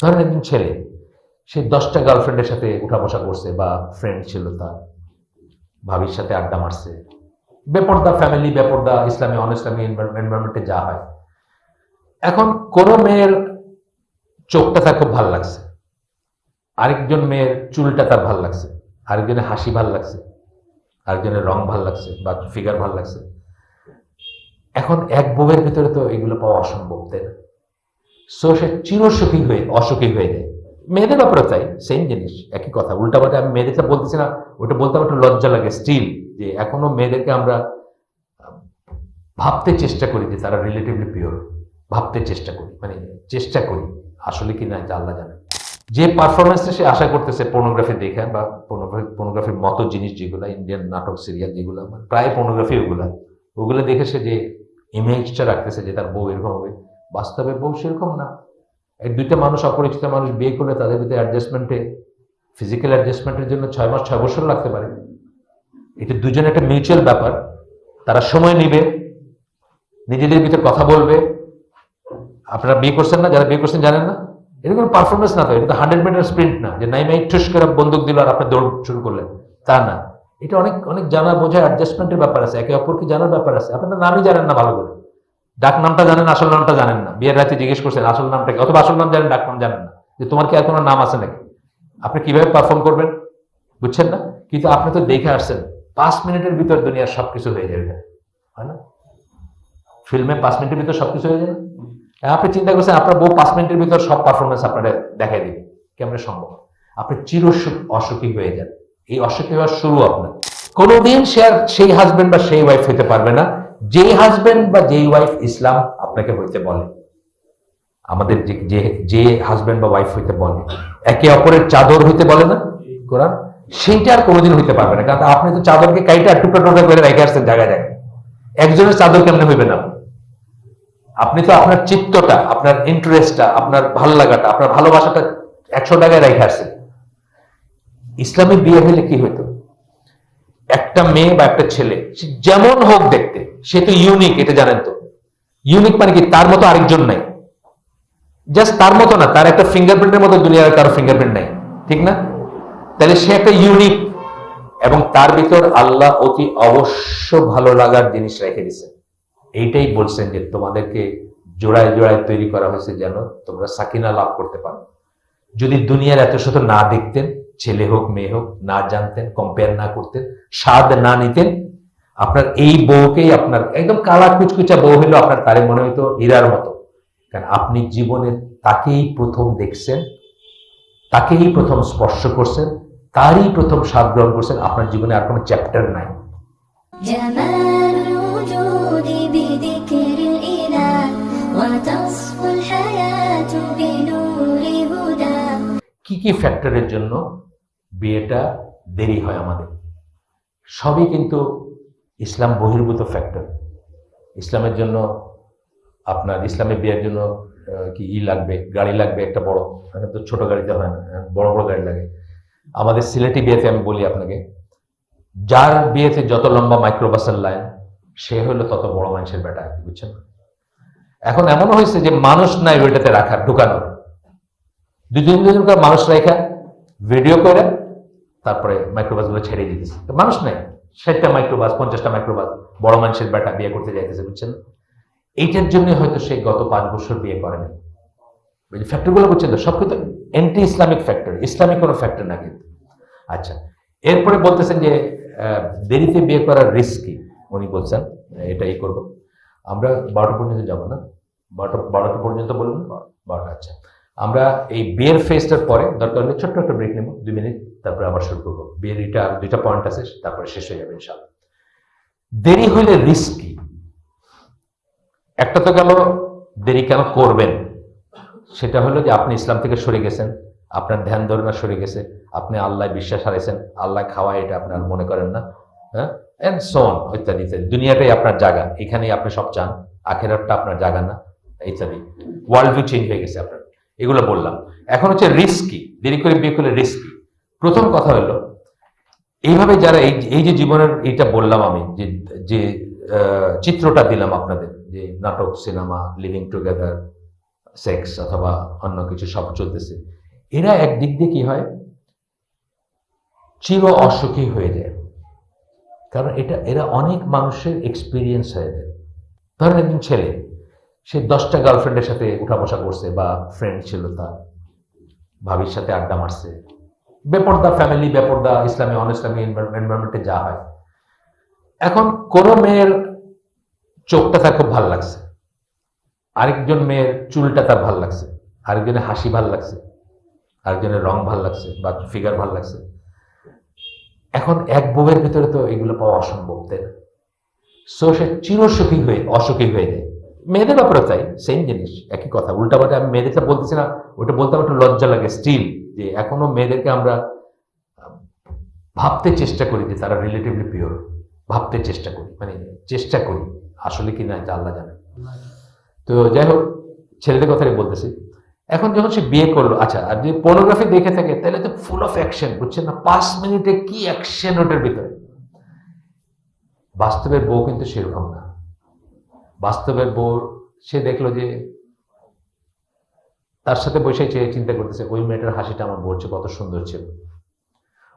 ধরেন একজন ছেলে, সে দশটা গার্লফ্রেন্ডের সাথে উঠা বসা করছে বা ফ্রেন্ড ছিল তার, ভাবির সাথে আড্ডা মারছে। বেপর্দা ফ্যামিলি বেপর্দা ইসলামী অন ইসলামী এনভায়রনমেন্টে যা হয়। এখন কোনো মেয়ের চোখটা তার খুব ভালো লাগছে। আরেকজন মেয়ের চুলটা তার ভালো লাগছে। আরেকজনের হাসি ভালো লাগছে। আরেকজনের রং ভালো লাগছে বা ফিগার ভালো লাগছে। এখন এক বউয়ের ভিতরে তো এগুলো পাওয়া অসম্ভব, তাই না? সো সে চিরসুখী হয়ে, অসুখী হয়ে যায়। মেয়েদের ব্যাপারে তাই সেম জিনিস, একই কথা। উল্টাপাল্টা আমি মেয়েদেরটা বলতেছি না, ওটা বলতে আমার একটু লজ্জা লাগে স্টিল যে এখনও মেয়েদেরকে আমরা ভাবতে চেষ্টা করি যে তারা রিলেটিভলি পিওর ভাবতে চেষ্টা করি মানে চেষ্টা করি, আসলে কি না, এটা আল্লাহ জানে। যে পারফরমেন্সটা সে আশা করতেছে পর্নোগ্রাফি দেখে, বা পর্নোগ্রাফি পর্নোগ্রাফির মতো জিনিস যেগুলো ইন্ডিয়ান নাটক সিরিয়াল যেগুলো মানে প্রায় পর্নোগ্রাফি ওগুলো ওগুলো দেখে সে যে ইমেজটা রাখতেছে, যে তার বউ এরকম হবে বাস্তবে বউ সেরকম না। এই দুইটা মানুষ, অপরিচিত মানুষ বিয়ে করলে তাদের ভিতরে অ্যাডজাস্টমেন্টে ফিজিক্যাল অ্যাডজাস্টমেন্টের জন্য ছয় মাস, ছয় বছর লাগতে পারে। এটা দুজনে একটা মিউচুয়াল ব্যাপার। তারা সময় নিবে, নিজেদের ভিতরে কথা বলবে। আপনারা বিয়ে করছেন না? যারা বিয়ে করছেন জানেন না? এটা কোনো পারফরমেন্স না তো, এটা তো হান্ড্রেড মিটার স্প্রিন্ট না। যে নাই মাই ঠুস করে বন্দুক দিল আর আপনি দৌড় শুরু করলেন। তা না। এটা অনেক অনেক জানা বোঝা অ্যাডজাস্টমেন্টের ব্যাপার আছে। একে অপরকে জানার ব্যাপার আছে। আপনার নামই জানেন না ভালো করে। ডাক নামটা জানেন, আসল নামটা জানেন না। বিয়ের রাতে জিজ্ঞেস করছেন, আসল নামটা কি? অথবা আসল নাম জানেন, ডাক নাম জানেন না। যে তোমার কি আর কোনো নাম আছে নাকি? আপনি কীভাবে পারফর্ম করবেন? বুঝছেন না? কিন্তু আপনি তো দেখে আসছেন, পাঁচ মিনিটের ভিতর দুনিয়ার সবকিছু হয়ে যাবে। হয় না? ফিল্মে পাঁচ মিনিটের ভিতর সবকিছু হয়ে যাবে। আপনি চিন্তা করছেন, আপনার বউ পাঁচ মিনিটের ভিতর সব পারফরমেন্স আপনারা দেখাই দিবে। কেমন সম্ভব? আপনি চির অসুখী হয়ে যান। এই অসুখী হওয়ার শুরু আপনার। কোনোদিন সে আর সেই হাজবেন্ড বা সেই ওয়াইফ হতে পারবে না। যেই হাজবেন্ড বা যেই ওয়াইফ ইসলাম আপনাকে হইতে বলে, আমাদের যে যে হাজবেন্ড বা ওয়াইফ হইতে বলে, একে অপরের চাদর হইতে বলে না, কোরআন? সেইটা আর কোনোদিন হইতে পারবে না, কারণ আপনি তো চাদরকে কাইটা টুকরা টুকরা করে রেখে আসছেন জায়গায় জায়গায়। একজনের চাদর কেমনে হইবে না? আপনি তো আপনার চিত্তটা, আপনার ইন্টারেস্টটা আপনার ভালো লাগাটা আপনার ভালোবাসাটা একশো টাকায় রেখে আসছেন। ইসলামী বিয়ে হলে কি হইতো? একটা মেয়ে বা একটা ছেলে যেমন হোক দেখতে, সে তো ইউনিক এটা জানেন তো। ইউনিক মানে কি? তার মতো আরেকজন নাই। জাস্ট তার মতো না, তার একটা ফিঙ্গারপ্রিন্টের মতো দুনিয়ার কারও ফিঙ্গারপ্রিন্ট নাই। ঠিক না? তাহলে সে একটা ইউনিক এবং তার ভিতর আল্লাহ অতি অবশ্য ভালো লাগার জিনিস রেখে দিছে। এইটাই বলছেন যে তোমাদেরকে জোড়ায় জোড়ায় তৈরি করা হয়েছে যেন তোমরা সাকিনা লাভ করতে পারো। যদি দুনিয়ার এত শত না দেখতেন ছেলে হোক মেয়ে হোক না জানতেন কম্পেয়ার না করতেন স্বাদ না নিতেন আপনার এই বউকেই আপনার একদম কালা কুচকুচা বউ হলো আপনার তারে মনে হইতো হীরার মতো। কারণ আপনি জীবনে তাকেই প্রথম দেখছেন তাকেই প্রথম স্পর্শ করছেন তারই প্রথম স্বাদ গ্রহণ করছেন আপনার জীবনে আর কোনো চ্যাপ্টার নাই। কি কি ফ্যাক্টরের জন্য বিয়েটা দেরি হয় আমাদের। সবই কিন্তু ইসলাম বহির্ভূত ফ্যাক্টর ইসলামের জন্য আপনার ইসলামের বিয়ের জন্য কি ই লাগবে গাড়ি লাগবে একটা বড়। তো ছোট গাড়িতে হয় না এখানে বড় বড় গাড়ি লাগে। আমাদের সিলেটি বিয়েতে আমি বলি আপনাকে যার বিয়েতে যত লম্বা মাইক্রোবাসের লাইন সে হলো তত বড় মানুষের বেটা আর কি, বুঝছেন? এখন এমন হয়েছে যে মানুষ নাই ওইটাতে রাখার ঢুকানোর। দুজন দুজন করে মানুষ রেখা ভিডিও করে তারপরে মাইক্রোবাসগুলো ছেড়ে দিতেছে। মানুষ নাই, ষাটটা মাইক্রোবাস পঞ্চাশটা মাইক্রোবাস বড় মানুষের বেটা বিয়ে করতে যাইতেছে, বুঝছেন? এইটার জন্য হয়তো সে গত পাঁচ বছর বিয়ে করেনি ফ্যাক্টরগুলো বুঝছেন তো? সব কিন্তু অ্যান্টি ইসলামিক ফ্যাক্টর ইসলামিক কোনো ফ্যাক্টর না কিন্তু। আচ্ছা এরপরে বলতেছেন যে দেরিতে বিয়ে করার রিস্ক উনি বলছেন, এটাই করব। আমরা বারোটা পর্যন্ত যাব না? বারোটা বারোটা পর্যন্ত বলুন? বারোটা আচ্ছা। আমরা এই বিয়ের ফেজটার পরে, দরকার হলে ছোট্ট একটা ব্রেক নেব, দুই মিনিট, তারপরে আবার শুরু করব। বিয়ের এটা দুইটা পয়েন্ট আছে, তারপরে শেষ হয়ে যাবে ইনশাল্লাহ দেরি হইলে রিস্ক কি? একটা তো গেল, দেরি কেন করবেন? সেটা হলো যে আপনি ইসলাম থেকে সরে গেছেন, আপনার ধ্যান ধারণা সরে গেছে, আপনি আল্লাহ বিশ্বাস হারাইছেন, আল্লাহ খাওয়া এটা আপনার মনে করেন না হ্যাঁ? এন্ড সোন ইত্যাদি ইত্যাদি। দুনিয়াটাই আপনার জায়গা এখানেই আপনি সব চান, আখেরাতটা আপনার জায়গা না, ইত্যাদি। ওয়ার্ল্ড ভিউ চেঞ্জ হয়ে গেছে আপনার। এগুলো বললাম। এখন হচ্ছে রিস্কি দেরি করে বিয়ে করলে রিস্কি প্রথম কথা হলো, এইভাবে যারা এই এই যে জীবনের এইটা বললাম আমি, যে যে চিত্রটা দিলাম আপনাদের, যে নাটক, সিনেমা লিভিং টুগেদার সেক্স অথবা অন্য কিছু সব চলতেছে, এরা একদিক দিয়ে কি হয়? চির অসুখী হয়ে যায়। কারণ এটা, এরা অনেক মানুষের এক্সপিরিয়েন্স হয়ে যায়। ধরেন একজন ছেলে সে দশটা গার্লফ্রেন্ডের সাথে উঠা বসা করছে বা ফ্রেন্ড ছিল তার। ভাবির সাথে আড্ডা মারছে। বেপর্দা ফ্যামিলি বেপর্দা ইসলামী অন ইসলামী এনভায়রনমেন্টে যা হয়। এখন কোনো মেয়ের চোখটা তার খুব ভালো লাগছে। আরেকজন মেয়ের চুলটা তার ভালো লাগছে। আরেকজনের হাসি ভালো লাগছে। আরেকজনের রং ভালো লাগছে বা ফিগার ভালো লাগছে। এখন এক বউয়ের ভিতরে তো এগুলো পাওয়া অসম্ভব, তাই না? সো সে চিরসুখী হয়ে, অসুখী হয়ে যায়। মেয়েদের ব্যাপারে তাই সেম জিনিস, একই কথা। উল্টাপাল্টা আমি মেয়েদেরটা বলতেছি না, ওটা বলতে আমার একটু লজ্জা লাগে স্টিল যে এখনও মেয়েদেরকে আমরা ভাবতে চেষ্টা করি যে তারা রিলেটিভলি পিওর ভাবতে চেষ্টা করি মানে চেষ্টা করি, আসলে কি না এটা আল্লাহ জানে। তো যাই হোক, ছেলেদের কথাই বলতেছি। এখন যখন সে বিয়ে করল আচ্ছা আর যদি পর্নোগ্রাফি দেখে থাকে, তাহলে তো ফুল অফ অ্যাকশন বুঝছেন না? পাঁচ মিনিটে কি অ্যাকশন ওটার ভিতরে? বাস্তবের বউ কিন্তু সেরকম না। বাস্তবের বউ সে দেখল যে তার সাথে বসে চেয়ে চিন্তা করতেছে, ওই মেয়েটার হাসিটা আমার বউর কত সুন্দর ছিল।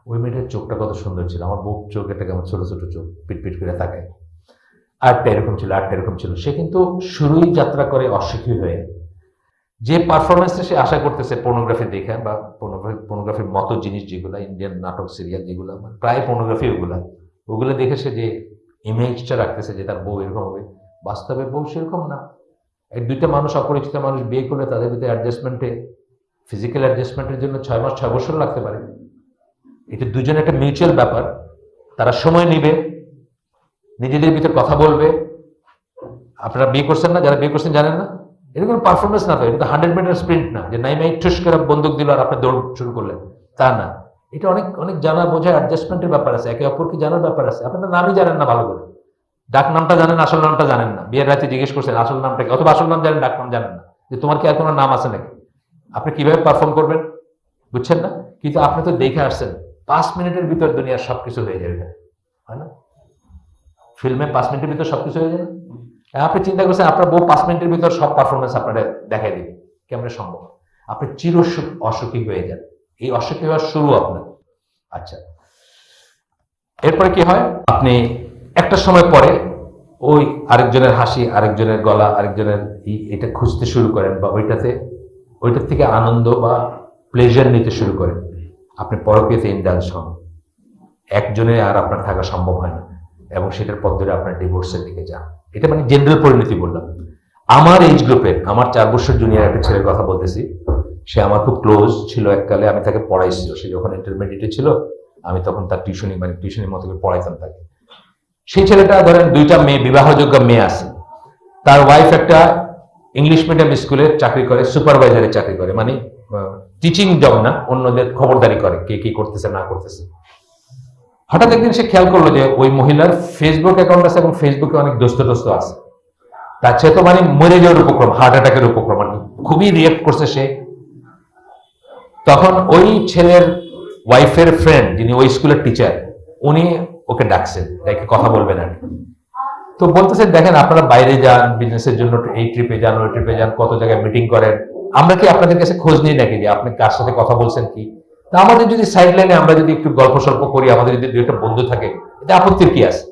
ওই মেয়েটার চোখটা কত সুন্দর ছিল। আমার বউ চোখ এটা কেমন ছোট ছোট চোখ পিট পিট করে তাকায়। আটটা এরকম ছিল আটটা এরকম ছিল। সে কিন্তু শুরুই যাত্রা করে অসুখী হয়ে। যে পারফরমেন্সটা সে আশা করতেছে পর্নোগ্রাফি দেখে বা পর্নোগ্রাফি পর্নোগ্রাফির মতো জিনিস যেগুলো ইন্ডিয়ান নাটক সিরিয়াল যেগুলো, প্রায় পর্নোগ্রাফি ওগুলা, ওগুলো দেখে সে যে ইমেজটা রাখতেছে যে তার বউ এরকম হবে। বাস্তবে বউ সেরকম না। এক দুইটা মানুষ, অপরিচিত মানুষ বিয়ে করলে তাদের ভিতরে অ্যাডজাস্টমেন্টে ফিজিক্যাল অ্যাডজাস্টমেন্টের জন্য ছয় মাস, ছয় বছর লাগতে পারে। এটা দুজনে একটা মিউচুয়াল ব্যাপার। তারা সময় নিবে, নিজেদের ভিতরে কথা বলবে। আপনারা বিয়ে করছেন না? যারা বিয়ে করছেন জানেন না? এটা কোনো পারফরমেন্স না তো, এটা তো হান্ড্রেড মিটার স্প্রিন্ট না। যে নাই মাই ঠুস করে বন্দুক দিল আর আপনি দৌড় শুরু করলেন। তা না। এটা অনেক অনেক জানা বোঝা অ্যাডজাস্টমেন্টের ব্যাপার আছে। একে অপরকে জানার ব্যাপার আছে। আপনার নামই জানেন না ভালো করে। ডাক নামটা জানেন, আসল নামটা জানেন না। বিয়ের রাতে জিজ্ঞেস করছেন, আসল নামটা কি? অথবা আসল নাম জানেন, ডাক নাম জানেন না। যে তোমার কি আর কোনো নাম আছে নাকি? আপনি কীভাবে পারফর্ম করবেন? বুঝছেন না? কিন্তু আপনি তো দেখে আসছেন, পাঁচ মিনিটের ভিতর দুনিয়ার সবকিছু হয়ে যাবে। হয় না? ফিল্মে পাঁচ মিনিটের ভিতর সবকিছু হয়ে যাবে। আপনি চিন্তা করছেন, আপনার বউ পাঁচ মিনিটের ভিতর সব পারফরমেন্স আপনারা দেখাই দিবে। কেমন সম্ভব? আপনি চির অসুখী হয়ে যান। এই অসুখী হওয়ার শুরু আপনার। আচ্ছা। এরপরে কি হয়? আপনি একটা সময় পরে ওই আরেকজনের হাসি, আরেকজনের গলা, আরেকজনের এটা খুঁজতে শুরু করেন বা ওইটাতে, ওইটার থেকে আনন্দ বা প্লেজার নিতে শুরু করেন। আপনি পরকীয়তে ইন্ডালস হন। একজনে আর আপনার থাকা সম্ভব হয় না এবং সেটার পর ধরে আপনার ডিভোর্সের দিকে যান। এটা মানে জেনারেল পরিণতি বললাম। আমার এইজ গ্রুপের আমার চার বছর জুনিয়র একটা ছেলের কথা বলতেছি, সে আমার খুব ক্লোজ ছিল এককালে, আমি তাকে পড়াইছিল সে যখন ইন্টারমিডিয়েটে ছিল, আমি তখন তার টিউশনি মানে টিউশনের মতো করে পড়াইতাম তাকে। সেই ছেলেটা ধরেন দুইটা মেয়ে, বিবাহযোগ্য মেয়ে আছে। তার ওয়াইফ একটা ইংলিশ মিডিয়াম স্কুলে চাকরি করে সুপারভাইজারে চাকরি করে মানে টিচিং জব না, অন্যদের খবরদারি করে, কে কি করতেছে, না করতেছে। হঠাৎ একদিন সে খেয়াল করল যে ওই মহিলার ফেসবুক অ্যাকাউন্ট আছে এবং ফেসবুকে অনেক দোস্ত দোস্ত আছে। তার সে তো মানে মরে যাওয়ার উপক্রম হার্ট অ্যাটাকের উপক্রম কি। খুবই রিয়েক্ট করছে সে। তখন ওই ছেলের ওয়াইফের ফ্রেন্ড যিনি ওই স্কুলের টিচার উনি ওকে ডাকছেন ডেকে কথা বলবেন আর তো বলতেছেন দেখেন, আপনারা বাইরে যান বিজনেসের জন্য এই ট্রিপে যান, ওই ট্রিপে যান, কত জায়গায় মিটিং করেন। আমরা কি আপনাদের কাছে খোঁজ নিই নাকি যে আপনি কার সাথে কথা বলছেন কি? তা আমাদের যদি সাইড লাইনে আমরা যদি একটু গল্প সল্প করি, আমাদের যদি দু একটা বন্ধু থাকে এটা আপত্তির কি আছে?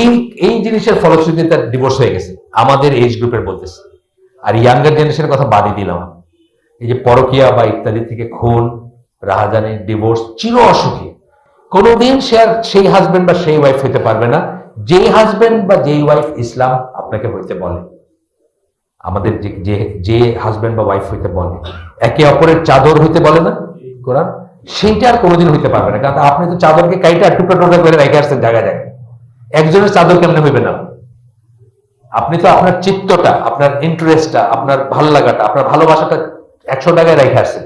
এই এই জিনিসের ফলশ্রুতিতে তার ডিভোর্স হয়ে গেছে। আমাদের এজ গ্রুপের বলতেছে। আর ইয়াঙ্গার জেনারেশনের কথা বাদই দিলাম। এই যে পরকিয়া বা ইত্যাদি থেকে খুন রাহাজানি ডিভোর্স চির অসুখী। কোনোদিন সে আর সেই হাজবেন্ড বা সেই ওয়াইফ হইতে পারবে না। যেই হাজবেন্ড বা যেই ওয়াইফ ইসলাম আপনাকে হইতে বলে। আমাদের যে যে হাজবেন্ড বা ওয়াইফ হইতে বলে, একে অপরের চাদর হইতে বলে না? কোরআন? সেইটা আর কোনোদিন হইতে পারবে না। কারণ আপনি তো চাদরকে কাইটা টুকরা টুকরা করে রেখে আসছেন জায়গায় জায়গায়। একজনের চাদর কেমনে হইবে না? আপনি তো আপনার চিত্তটা, আপনার ইন্টারেস্টটা আপনার ভালো লাগাটা আপনার ভালোবাসাটা একশো টাকায় রেখে আসছেন।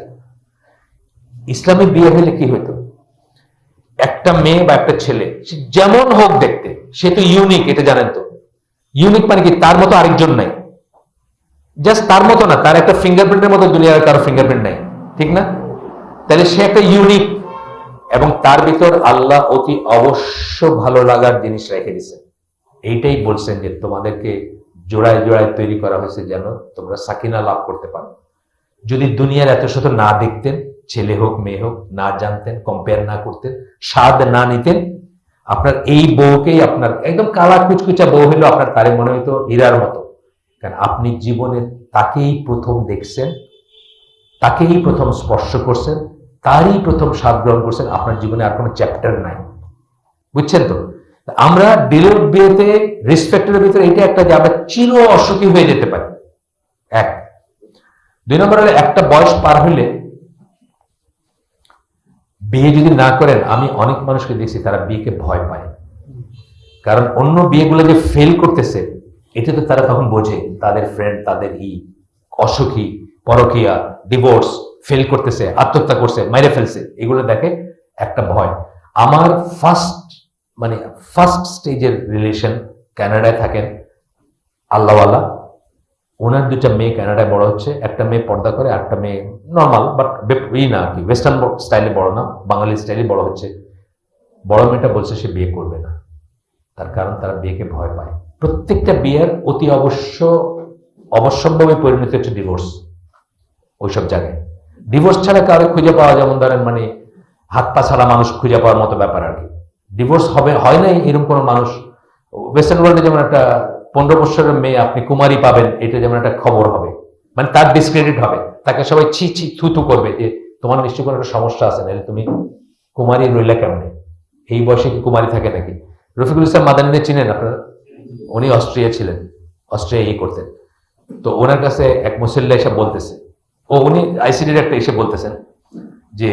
ইসলামী বিয়ে হলে কি হইতো? একটা মেয়ে বা একটা ছেলে যেমন হোক দেখতে, সে তো ইউনিক এটা জানেন তো। ইউনিক মানে কি? তার মতো আরেকজন নাই। জাস্ট তার মতো না, তার একটা ফিঙ্গারপ্রিন্টের মতো দুনিয়ার কারও ফিঙ্গারপ্রিন্ট নাই। ঠিক না? তাহলে সে একটা ইউনিক এবং তার ভিতর আল্লাহ অতি অবশ্য ভালো লাগার জিনিস রেখে দিছে এইটাই বলছেন যে তোমাদেরকে জোড়ায় জোড়ায় তৈরি করা হয়েছে যেন তোমরা সাকিনা লাভ করতে পারো। যদি দুনিয়ার এত শত না দেখতেন ছেলে হোক, মেয়ে হোক, না জানতেন কম্পেয়ার না করতেন, স্বাদ না নিতেন, আপনার এই বউকেই আপনার একদম কালা কুচকুচা বউ হইল আপনার তারে মনে হইতো হীরার মতো। কারণ আপনি জীবনে তাকেই প্রথম দেখছেন, তাকেই প্রথম স্পর্শ করছেন, তারই প্রথম স্বাদ গ্রহণ করছেন, আপনার জীবনে আর কোনো চ্যাপ্টার নাই। বুঝছেন তো? আমরা ডিলের বিয়েতে রেসপেক্টের ভিতরে এটা একটা যে আমরা চির অসুখী হয়ে যেতে পারি। এক। দুই নম্বর হলে একটা বয়স পার হলে বিয়ে যদি না করেন, আমি অনেক মানুষকে দেখছি তারা বিয়েকে ভয় পায়। কারণ অন্য বিয়েগুলো যে ফেল করতেছে, এটা তো তারা তখন বোঝে, তাদের ফ্রেন্ড তাদের ই, অসুখী, পরকিয়া ডিভোর্স ফেল করতেছে, আত্মহত্যা করছে, মেরে ফেলছে, এগুলো দেখে একটা ভয়। আমার ফার্স্ট মানে ফার্স্ট স্টেজের রিলেশন কানাডায় থাকেন, আল্লাহওয়ালা। ওনার দুটা মেয়ে কানাডায় বড় হচ্ছে, একটা মেয়ে পর্দা করে একটা মেয়ে নর্মাল বাট ই না আর কি ওয়েস্টার্ন স্টাইলে বড় না, বাঙালি স্টাইলে বড় হচ্ছে। বড় মেয়েটা বলছে সে বিয়ে করবে না। তার কারণ তারা বিয়েকে ভয় পায়। প্রত্যেকটা বিয়ের অতি অবশ্য অবশ্যম্ভাবে পরিণত হচ্ছে ডিভোর্স ওইসব জায়গায়। ডিভোর্স ছাড়া কারও খুঁজে পাওয়া যেমন ধরেন মানে হাত পা ছাড়া মানুষ খুঁজে পাওয়ার মতো ব্যাপার আর কি। ডিভোর্স হবে, হয় নাই এরকম কোনো মানুষ। ওয়েস্টার্ন ওয়ার্ল্ডে যেমন একটা পনেরো বছরের মেয়ে আপনি কুমারী পাবেন, এটা যেমন একটা খবর হবে। মানে তার ডিসক্রেডিট হবে। তাকে সবাই ছি ছি থু থু করবে যে, তোমার নিশ্চয়ই কোনো একটা সমস্যা আছে, নাহলে তুমি কুমারী রইলে কেমনে? এই বয়সে কি কুমারী থাকে নাকি? রফিকুল ইসলাম মাদানিনে চিনেন আপনারা? উনি অস্ট্রিয়া ছিলেন। অস্ট্রিয়া ইয়ে করতেন। তো ওনার কাছে এক মুসল্লা এসে বলতেছে, ও উনি আইসিডির একটা এসে বলতেছেন যে,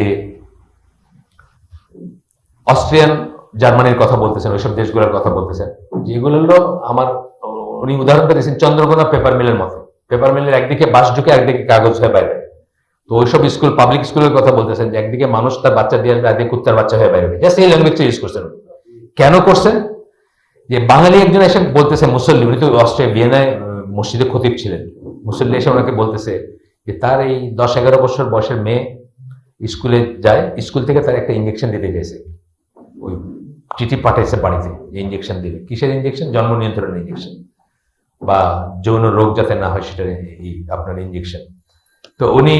অস্ট্রিয়ান জার্মানির কথা বলতেছেন, ওইসব দেশগুলোর কথা বলতেছেন। যেগুলো আমার উনি উদাহরণ দিয়েছেন, চন্দ্রকোনা পেপার মিলের মতো। পেপার মিলের একদিকে বাস ঢুকে একদিকে কাগজ হয়ে বাইরে। তো ওইসব স্কুল পাবলিক স্কুলের কথা বলতেছেন যে একদিকে মানুষ তার বাচ্চা দিয়ে একদিকে কুত্তার বাচ্চা হয়ে বাইরে। জাস্ট এই ল্যাঙ্গুয়েজটা ইউজ করছেন কেন করছেন? যে বাঙালি একজন এসে বলতেছে মুসল্লি, উনি তো অস্ট্রিয়া, ভিয়েনায় মসজিদে খতিব ছিলেন। মুসল্লি এসে ওনাকে বলতেছে যে তার এই দশ, এগারো বছর বয়সের মেয়ে স্কুলে যায়, স্কুল থেকে তার একটা ইঞ্জেকশন দিতে গেছে ওই চিঠি পাঠাইছে বাড়িতে, যে ইঞ্জেকশন দিবে। কিসের ইঞ্জেকশন জন্ম নিয়ন্ত্রণের ইঞ্জেকশন বা যৌন রোগ যাতে না হয়, সেটার এই আপনার ইঞ্জেকশন তো উনি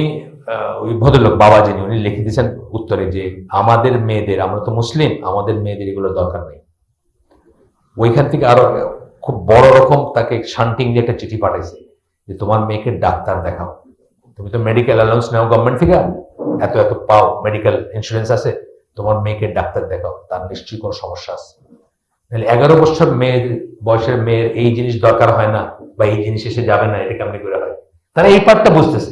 ওই ভদ্রলোক বাবা যিনি উনি লিখে দিয়েছেন উত্তরে যে, আমাদের মেয়েদের, আমরা তো মুসলিম, আমাদের মেয়েদের এগুলো দরকার নেই। ওইখান থেকে আরও খুব বড় রকম তাকে শান্টিং দিয়ে একটা চিঠি পাঠাইছে যে, তোমার মেয়েকে ডাক্তার দেখাও। তুমি তো মেডিকেল অ্যালাউন্স নাও গভর্নমেন্ট থেকে। এত এত পাও মেডিকেল ইন্স্যুরেন্স আছে। তোমার মেয়েকে ডাক্তার দেখাও। তার নিশ্চয়ই কোনো সমস্যা আছে। তাহলে এগারো বছর মেয়ের বয়সের মেয়ের এই জিনিস দরকার হয় না বা এই জিনিস এসে যাবে না এটা কেমনি করে হয়? তারা এই পার্টটা বুঝতেছে।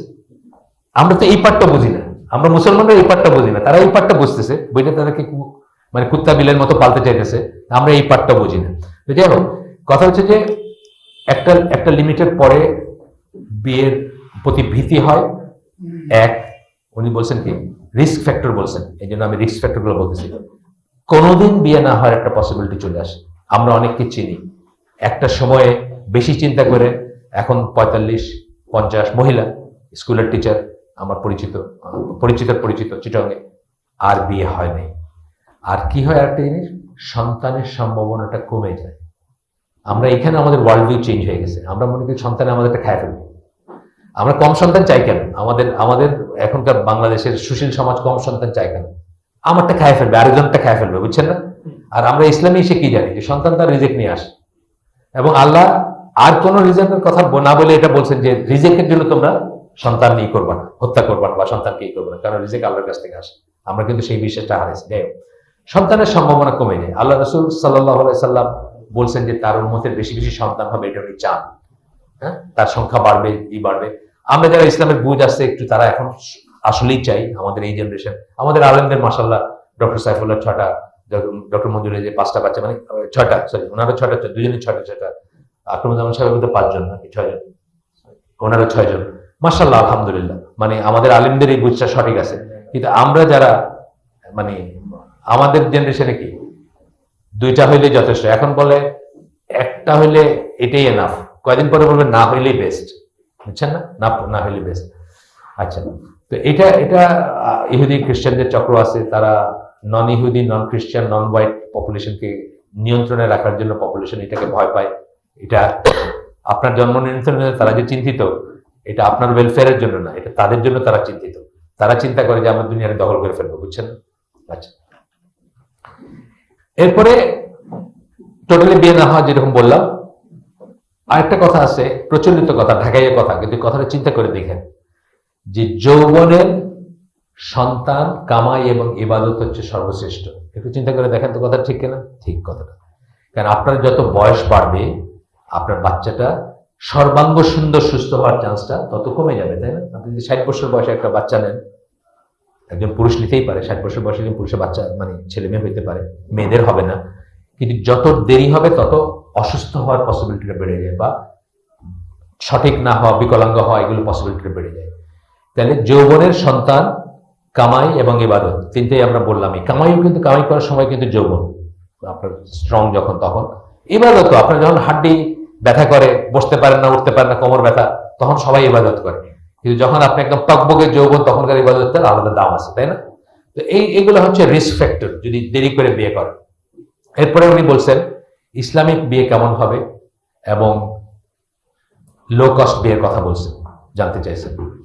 আমরা তো এই পার্টটা বুঝি না। আমরা মুসলমানরা এই পার্টটা বুঝি না। তারা এই পার্টটা বুঝতেছে। বইটা তাদেরকে মানে কুত্তা বিলের মতো পালতে চাইতেছে। আমরা এই পার্টটা বুঝি না। যাই হোক কথা হচ্ছে যে একটা একটা লিমিটের পরে বিয়ের প্রতি ভীতি হয়। এক উনি বলছেন কি রিস্ক ফ্যাক্টর বলছেন। এই জন্য আমি রিস্ক ফ্যাক্টরগুলো বলতেছি। কোনোদিন বিয়ে না হওয়ার একটা পসিবিলিটি চলে আসে। আমরা অনেককে চিনি। একটা সময়ে বেশি চিন্তা করে এখন পঁয়তাল্লিশ পঞ্চাশ মহিলা স্কুলের টিচার আমার পরিচিত আহ, পরিচিতের পরিচিত চিটঙ্গে আর বিয়ে হয় নাই। আর কি হয় একটা জিনিস? সন্তানের সম্ভাবনাটা কমে যায়। আমরা এখানে আমাদের ওয়ার্ল্ড ভিউ চেঞ্জ হয়ে গেছে। আমরা মনে করি সন্তানে আমাদেরটা খায় ফেলবে। আমরা কম সন্তান চাই কেন? আমাদের আমাদের এখনকার বাংলাদেশের সুশীল সমাজ কম সন্তান চাই কেন? আমারটা খায় ফেলবে, আরেকজনটা খায় ফেলবে, বুঝছেন না? আর আমরা ইসলামে এসে কি জানি? যে সন্তান তার রিজেক্ট নিয়ে আসে। এবং আল্লাহ আর কোন রিজেক্টের কথা না বলে এটা বলছেন যে রিজেক্টের জন্য তোমরা সন্তান নিয়ে করবা না, হত্যা করবা না বা সন্তানকে ই করবে না, কারণ রিজেক্ট আল্লাহর কাছ থেকে আসে। আমরা কিন্তু সেই বিশ্বাসটা হারাইছি। যাই সন্তানের সম্ভাবনা কমে যায়। আল্লাহ রসুল সাল্লাহ সাল্লাম বলছেন যে তার উন্মতের বেশি বেশি সন্তান হবে, এটা উনি চান। হ্যাঁ? তার সংখ্যা বাড়বে, ই বাড়বে। আমরা যারা ইসলামের বুঝ আসছে একটু তারা এখন আসলেই চাই আমাদের এই জেনারেশন আমাদের আলেমদের মাসাল্লাহ ডক্টর সাইফুল্লাহ ছটা, ডক্টর মঞ্জুরের যে পাঁচটা বাচ্চা মানে ছটা সরি ওনারও ছয়টা দুজনের ছটা ছয়টা আক্রমণ সাহেবের মধ্যে পাঁচজন, নাকি ছয়জন? ওনারও ছয়জন। মাসাল্লাহ আলহামদুলিল্লাহ। মানে আমাদের আলিমদের এই বুঝটা সঠিক আছে। কিন্তু আমরা যারা মানে আমাদের জেনারেশনে কি? দুইটা হইলে যথেষ্ট। এখন বলে একটা হইলে এটাই এনাফ কয়দিন পরে বলবে না হইলেই বেস্ট বুঝছেন না? না হইলে বেস্ট আচ্ছা। তো এটা এটা ইহুদি খ্রিস্টানদের চক্র আছে, তারা নন ইহুদি নন খ্রিস্টান নন হোয়াইট পপুলেশনকে নিয়ন্ত্রণে রাখার জন্য পপুলেশন এটাকে ভয় পায়। এটা আপনার জন্ম নিয়ন্ত্রণের জন্য তারা যে চিন্তিত, এটা আপনার ওয়েলফেয়ারের জন্য না, এটা তাদের জন্য তারা চিন্তিত। তারা চিন্তা করে যে আমরা দুনিয়াটা দখল করে ফেলব, বুঝছেন? আচ্ছা। এরপরে টোটালি বিয়ে না হওয়া যেরকম বললাম, আরেকটা কথা আছে, প্রচলিত কথা, ঢাকাইয়ের কথা, কিন্তু কথাটা চিন্তা করে দেখেন। যে যৌবনের সন্তান, কামাই এবং ইবাদত হচ্ছে সর্বশ্রেষ্ঠ। একটু চিন্তা করে দেখেন তো কথা ঠিক কিনা? ঠিক কথাটা। কারণ আপনার যত বয়স বাড়বে, আপনার বাচ্চাটা সর্বাঙ্গ সুন্দর, সুস্থ হওয়ার চান্সটা তত কমে যাবে, তাই না? আপনি যদি ষাট বছর বয়সে একটা বাচ্চা নেন, একজন পুরুষ নিতেই পারে, ষাট বছর বয়সে একজন পুরুষের বাচ্চা মানে ছেলে মেয়ে হইতে পারে, মেয়েদের হবে না। কিন্তু যত দেরি হবে, তত অসুস্থ হওয়ার পসিবিলিটিটা বেড়ে যায় বা সঠিক না হওয়া, বিকলাঙ্গ হওয়া, এগুলো পসিবিলিটিটা বেড়ে যায়। তাহলে যৌবনের সন্তান, কামাই এবং ইবাদত, তিনটেই আমরা বললাম। এই কামাইও কিন্তু, কামাই করার সময় কিন্তু যৌবন। আপনার স্ট্রং যখন তখন। ইবাদত আপনার যখন হাড্ডি ব্যথা করে, বসতে পারেন না, উঠতে পারেন না, কোমর ব্যথা, তখন সবাই ইবাদত করে। কিন্তু যখন আপনি একদম টকবগে যৌবন, তখনকার ইবাদতের আলাদা দাম আছে, তাই না? তো এই, এগুলো হচ্ছে রিস্ক ফ্যাক্টর যদি দেরি করে বিয়ে করে এরপরে উনি বলছেন, ইসলামিক বিয়ে কেমন হবে? এবং লো কস্ট বিয়ের কথা বলছেন, জানতে চাইছেন।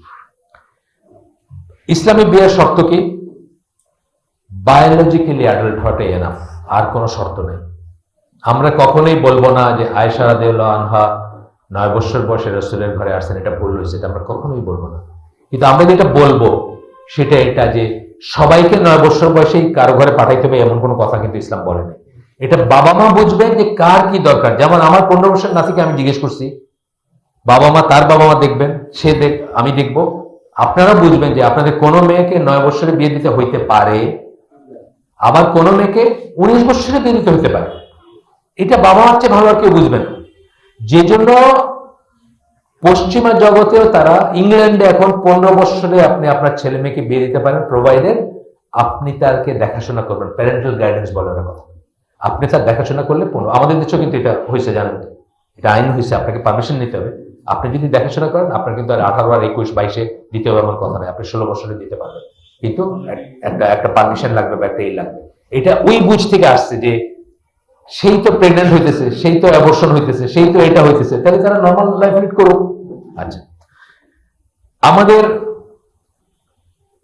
ইসলামিক বিয়ের শর্ত কি? বায়োলজিক্যালি অ্যাডাল্ট হওয়াটাই এনাফ আর কোনো শর্ত নেই। আমরা কখনোই বলব না যে আয়সা রাদিউল্লাহ আনহা নয় বছর বয়সে রসুলের ঘরে আসছেন, এটা ভুল হয়েছে, এটা আমরা কখনোই বলব না। কিন্তু আমরা যেটা বলব, সেটা এটা যে সবাইকে নয় বছর বয়সেই কারও ঘরে পাঠাইতে হবে এমন কোনো কথা কিন্তু ইসলাম বলেনি এটা বাবা মা বুঝবে যে কার কি দরকার। যেমন আমার পনেরো বছর নাতিকে আমি জিজ্ঞেস করছি, বাবা মা, তার বাবা মা দেখবেন, সে দেখ, আমি দেখব আপনারা বুঝবেন যে আপনাদের কোনো মেয়েকে নয় বছরে বিয়ে দিতে হইতে পারে, আবার কোনো মেয়েকে উনিশ বছরে বিয়ে দিতে হইতে পারে। এটা বাবা মার চেয়ে ভালো আর কেউ বুঝবে না। যে জন্য পশ্চিমা জগতেও তারা, ইংল্যান্ডে এখন পনেরো বছরে আপনি আপনার ছেলে মেয়েকে বিয়ে দিতে পারেন প্রোভাইডেড আপনি তারকে দেখাশোনা করবেন প্যারেন্টাল গাইডেন্স বলার কথা। আপনি তার দেখাশোনা করলে পনেরো, আমাদের দেশেও কিন্তু এটা হয়েছে জানেন। এটা আইন হয়েছে, আপনাকে পারমিশন নিতে হবে। আপনি যদি দেখাশোনা করেন, আপনার কিন্তু আর আঠারো আর একুশ, বাইশে দিতে হবে এমন কথা নয় আপনি ষোলো বছরে দিতে পারবেন। কিন্তু একটা একটা পারমিশন লাগবে বা একটা এই লাগবে। এটা ওই বুঝ থেকে আসছে যে সেই তো প্রেগনেন্ট হইতেছে, সেই তো অ্যাবর্শন হইতেছে, সেই তো এটা হইতেছে, তাহলে তারা নর্মাল লাইফ লিড করুক। আচ্ছা। আমাদের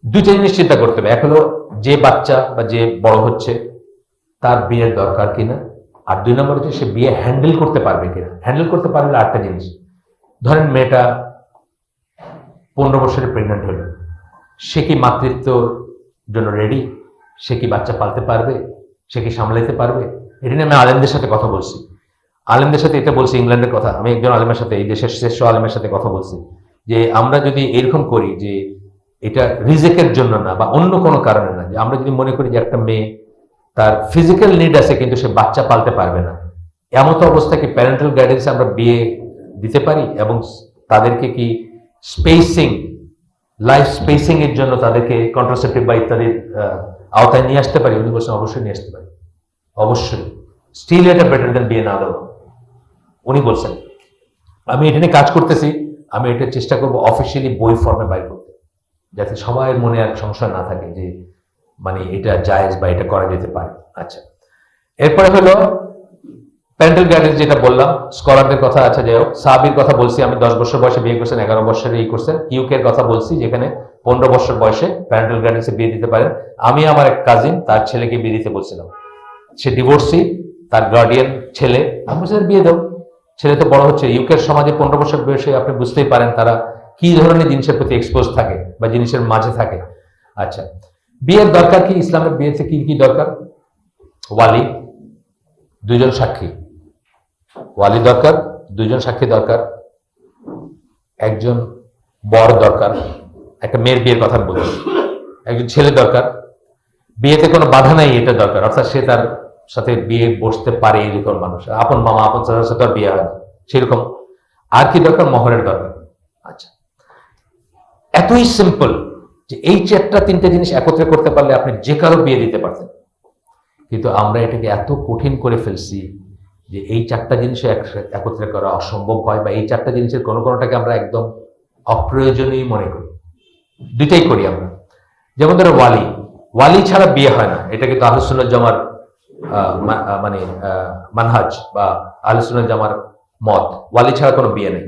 দুইটা জিনিস চিন্তা করতে হবে। এক হলো যে বাচ্চা বা যে বড় হচ্ছে, তার বিয়ের দরকার কিনা? আর দুই নম্বর হচ্ছে সে বিয়ে হ্যান্ডেল করতে পারবে কিনা? হ্যান্ডেল করতে পারলে আরেকটা জিনিস। ধরেন মেয়েটা পনেরো বছরে প্রেগনেন্ট হলো। সে কি মাতৃত্বর জন্য রেডি সে কি বাচ্চা পালতে পারবে? সে কি সামলাইতে পারবে? এটা নিয়ে আমি আলেমদের সাথে কথা বলছি। আলেমদের সাথে এটা বলছি ইংল্যান্ডের কথা। আমি একজন আলেমের সাথে, এই দেশের শ্রেষ্ঠ আলেমের সাথে কথা বলছি। যে আমরা যদি এরকম করি যে এটা রিজেকের জন্য না বা অন্য কোনো কারণে না, যে আমরা যদি মনে করি যে একটা মেয়ে তার ফিজিক্যাল নিড আছে কিন্তু সে বাচ্চা পালতে পারবে না এমন তো অবস্থায় কি প্যারেন্টাল গাইডেন্সে আমরা বিয়ে দিতে পারি এবং তাদেরকে কি স্পেসিং লাইফ স্পেসিং এর জন্য তাদেরকে কন্ট্রাসেপ্টিভ বা ইত্যাদির আওতায় নিয়ে আসতে পারি উনি বলছেন অবশ্যই নিয়ে আসতে পারি। অবশ্যই। স্টিল এটা বেটার দেন বিয়ে না উনি বলছেন, আমি এটা নিয়ে কাজ করতেছি, আমি এটা চেষ্টা করব অফিসিয়ালি বই ফর্মে বাইর করতে, যাতে সবার মনে আর সংশয় না থাকে যে মানে এটা জায়েজ বা এটা করা যেতে পারে। আচ্ছা। এরপরে হলো প্যারেন্টাল গাইডেন্স যেটা বললাম স্কলারদের কথা আছে যাই হোক সাহাবির কথা বলছি আমি দশ বছর বয়সে বিয়ে করছেন এগারো বছরে এই করছেন ইউকে এর কথা বলছি যেখানে পনেরো বছর বয়সে প্যারেন্টাল গাইডেন্সে বিয়ে দিতে পারেন। আমি আমার এক কাজিন তার ছেলেকে বিয়ে দিতে বলছিলাম। সে ডিভোর্সি তার গার্ডিয়ান ছেলে। আমি বলছি, বিয়ে দাও ছেলে তো বড় হচ্ছে। ইউকের সমাজে পনেরো বছর বয়সে আপনি বুঝতেই পারেন তারা কি ধরনের জিনিসের প্রতি এক্সপোজ থাকে বা জিনিসের মাঝে থাকে। আচ্ছা বিয়ের দরকার কি? ইসলামের বিয়েতে কি কি দরকার? ওয়ালি দুইজন সাক্ষী। ওয়ালি দরকার, দুইজন সাক্ষী দরকার, একজন বর দরকার, একটা মেয়ের বিয়ের কথা বলছি, একজন ছেলে দরকার, বিয়েতে কোনো বাধা নাই, এটা দরকার, অর্থাৎ সে তার সাথে বিয়ে বসতে পারে এরকম মানুষ, আপন মামা, আপন চাচার সাথে আর বিয়ে হয় না, সেরকম আর কি দরকার? মহরের দরকার। আচ্ছা এতই সিম্পল যে এই চারটা তিনটে জিনিস একত্রে করতে পারলে আপনি যে কারও বিয়ে দিতে পারতেন। কিন্তু আমরা এটাকে এত কঠিন করে ফেলছি যে এই চারটা জিনিস একত্রে করা অসম্ভব হয় বা এই চারটা জিনিসের কোনো কোনোটাকে আমরা একদম অপ্রয়োজনীয় মনে করি। দুইটাই করি আমরা। যেমন ধরো ওয়ালি। ওয়ালি ছাড়া বিয়ে হয় না। এটা কিন্তু আহসুল্লাহ জামার মানে মানহাজ বা আহসুল্লাহ জামার মত। ওয়ালি ছাড়া কোনো বিয়ে নেই।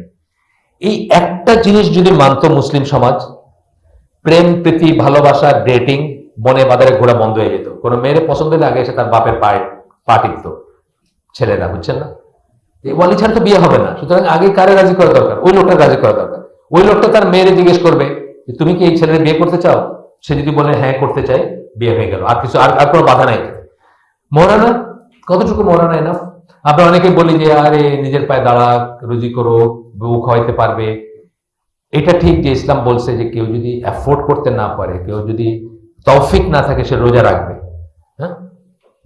এই একটা জিনিস যদি মানত মুসলিম সমাজ, প্রেম, প্রীতি, ভালোবাসা, ডেটিং বনে বাজারে ঘোরা বন্ধ হয়ে যেত। কোনো মেয়ের পছন্দ হলে আগে এসে তার বাপের পায়ে পা ছেলেরা, বুঝছেন না? এই ওয়ালি ছাড়া তো বিয়ে হবে না। সুতরাং আগে কারে রাজি করা দরকার? ওই লোকটা রাজি করা দরকার। ওই লোকটা তার মেয়েরে জিজ্ঞেস করবে যে, তুমি কি এই ছেলের বিয়ে করতে চাও? সে যদি বলে হ্যাঁ করতে চাই, বিয়ে হয়ে গেল। আর কিছু, আর আর কোনো বাধা নাই মরানা কতটুকু মরানা এনাফ আমরা অনেকে বলি যে, আরে, নিজের পায়ে দাঁড়া, রুজি করো, বউ খাওয়াইতে পারবে। এটা ঠিক যে ইসলাম বলছে যে, কেউ যদি অ্যাফোর্ড করতে না পারে, কেউ যদি তৌফিক না থাকে, সে রোজা রাখবে। হ্যাঁ?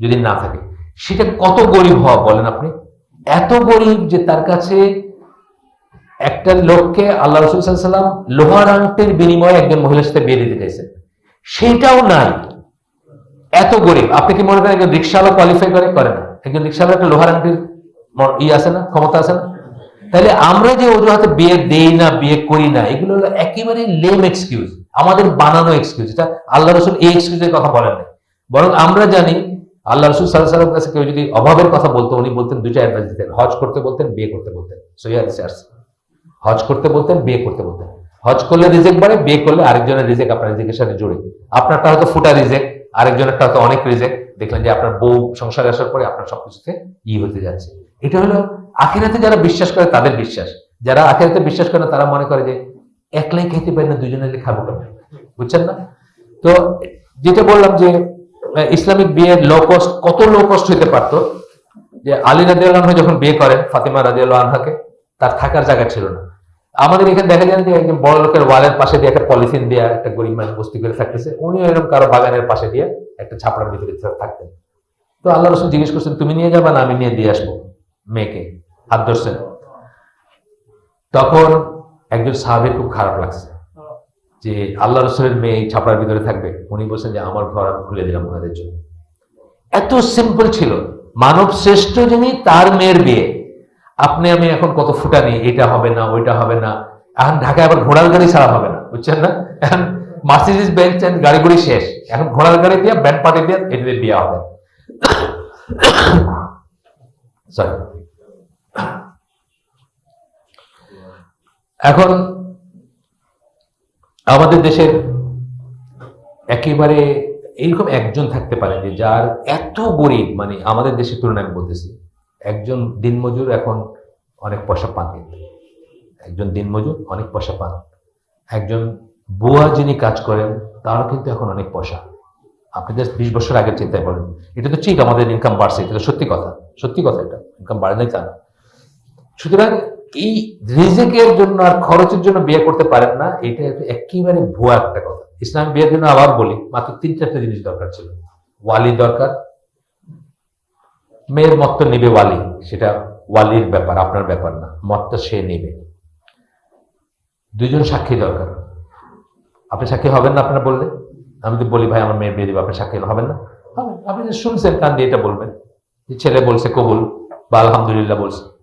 যদি না থাকে। সেটা কত গরিব হওয়া বলেন আপনি? এত গরিব যে তার কাছে একটা লোককে আল্লাহ রসুল লোহার আংটির বিনিময়ে একজন মহিলার সাথে বিয়ে দিতে চাইছেন। সেটাও নাই। এত গরিব। আপনি কি মনে করেন একজন রিক্সাওয়ালা কোয়ালিফাই করে? করে না। একজন রিক্সাওয়ালা একটা লোহার আংটির ই আছে না? ক্ষমতা আছে না? তাহলে আমরা যে অজুহাতে বিয়ে দেই না, বিয়ে করি না, এগুলো হলো একেবারে লেম এক্সকিউজ আমাদের বানানো এক্সকিউজ এটা আল্লাহ রসুল এই এক্সকিউজের কথা বলেন বরং আমরা জানি আল্লাহ রসুল সাল্লাহ সাল্লাম কাছে কেউ যদি অভাবের কথা বলতো, উনি বলতেন দুইটা অ্যাডভাইস দিতেন, হজ করতে বলতেন, বিয়ে করতে বলতেন। হজ করতে বলতেন, বিয়ে করতে বলতেন। হজ করলে রিজেক্ট বাড়ে, বিয়ে করলে আরেকজনের রিজেক্ট আপনার রিজেকের সাথে জুড়ে। আপনারটা হয়তো ফুটা রিজেক, আরেকজনেরটা হয়তো অনেক রিজেক। দেখলেন যে আপনার বউ সংসারে আসার পরে আপনার সবকিছুতে ই হতে যাচ্ছে। এটা হলো আখেরাতে যারা বিশ্বাস করে, তাদের বিশ্বাস। যারা আখেরাতে বিশ্বাস করে না, তারা মনে করে যে একলাই খেতে পারি না দুজনে খাব কেন বুঝছেন না? তো যেটা বললাম যে ইসলামিক বিয়ের লো কস্ট কত লো কস্ট হইতে পারতো? যে আলী রাদিয়াল্লাহু আনহু যখন বিয়ে করেন, ফাতিমা রাদিয়াল্লাহু আনহাকে, তার থাকার জায়গা ছিল না। আমাদের এখানে দেখা যায় যে একজন বড় লোকের ওয়ালের পাশে দিয়ে একটা পলিথিন দিয়ে একটা গরিব মানুষ বস্তি করে থাকতেছে উনি এরকম কারও বাগানের পাশে দিয়ে একটা ছাপড়ার ভিতরে থাকতেন। তো আল্লাহ রসুল জিজ্ঞেস করছেন, তুমি নিয়ে যাবা না আমি নিয়ে দিয়ে আসব? মেয়েকে হাত ধরছেন। তখন একজন সাহাবের খুব খারাপ লাগছে। যে আল্লাহ রসুলের মেয়ে ছাপড়ার ভিতরে থাকবে, উনি বলছেন যে আমার ঘর খুলে দিলাম ওনাদের জন্য। এত সিম্পল ছিল। মানব শ্রেষ্ঠ যিনি, তার মেয়ের বিয়ে। আপনি, আমি এখন কত ফুটানি, এটা হবে না, ওইটা হবে না। এখন ঢাকায় আবার ঘোড়ার গাড়ি ছাড়া হবে না, বুঝছেন না? এখন মার্সিডিস বেঞ্চ গাড়ি গুড়ি শেষ। এখন ঘোড়ার গাড়ি দিয়ে ব্যান্ড পার্টি দিয়ে এটা দিয়ে বিয়ে হবে। এখন আমাদের দেশের একেবারে এইরকম একজন থাকতে পারে যে যার এত গরিব মানে আমাদের দেশের তুলনায় আমি বলতেছি, একজন দিনমজুর এখন অনেক পয়সা পান। কিন্তু একজন দিনমজুর অনেক পয়সা পান। একজন বুয়া যিনি কাজ করেন, তারও কিন্তু এখন অনেক পয়সা। আপনি জাস্ট বিশ বছর আগের চিন্তায় করেন এটা তো ঠিক, আমাদের ইনকাম বাড়ছে, এটা সত্যি কথা। সত্যি কথা এটা ইনকাম বাড়ে তা না। সুতরাং এই রিজেকের জন্য আর খরচের জন্য বিয়ে করতে পারেন না, এটা একেবারে ভুয়া একটা কথা। ইসলাম বিয়ের জন্য আবার বলি, মাত্র তিন, চারটা জিনিস দরকার ছিল। ওয়ালি দরকার, মেয়ের মত নেবে ওয়ালি, সেটা ওয়ালির ব্যাপার, আপনার ব্যাপার না মতটা সে নেবে। দুইজন সাক্ষী দরকার। আপনি সাক্ষী হবেন না আপনারা বললে? আমি তো বলি, ভাই, আমার মেয়ের বিয়ে দিব আপনি সাক্ষী হবেন না? আপনি শুনছেন, কান দিয়ে এটা বলবেন। ছেলে বলছে কবুল, বা আলহামদুলিল্লাহ বলছে।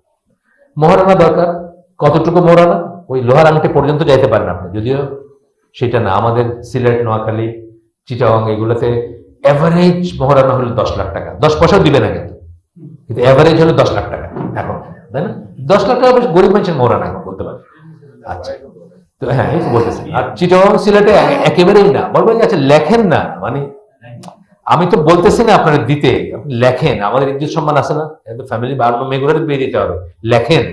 মোহরানা দরকার। কতটুকু মোহরানা? ওই লোহার আংটি পর্যন্ত যাইতে পারেন আপনি। যদিও সেটা না, আমাদের সিলেট, নোয়াখালী চিটাং এগুলোতে অ্যাভারেজ মোহরানা হলো দশ লাখ টাকা। দশ পয়সাও দিবে না কিন্তু। কিন্তু অ্যাভারেজ হলো দশ লাখ টাকা এখন, তাই না? দশ লাখ টাকা বেশ গরিব মানুষের মোহরানা এখন বলতে পারে। আচ্ছা। তো হ্যাঁ তো আর চিটাং সিলেটে একেবারেই না। বলবেন আচ্ছা লেখেন না। মানে আমি তো বলতেছি না আপনারা দিতে, লেখেন। আমাদের ইজ্জত সম্মান আছে না? ফ্যামিলি বাড়ানো মেয়েগুলোর বেরিয়ে দিতে হবে। লেখেন।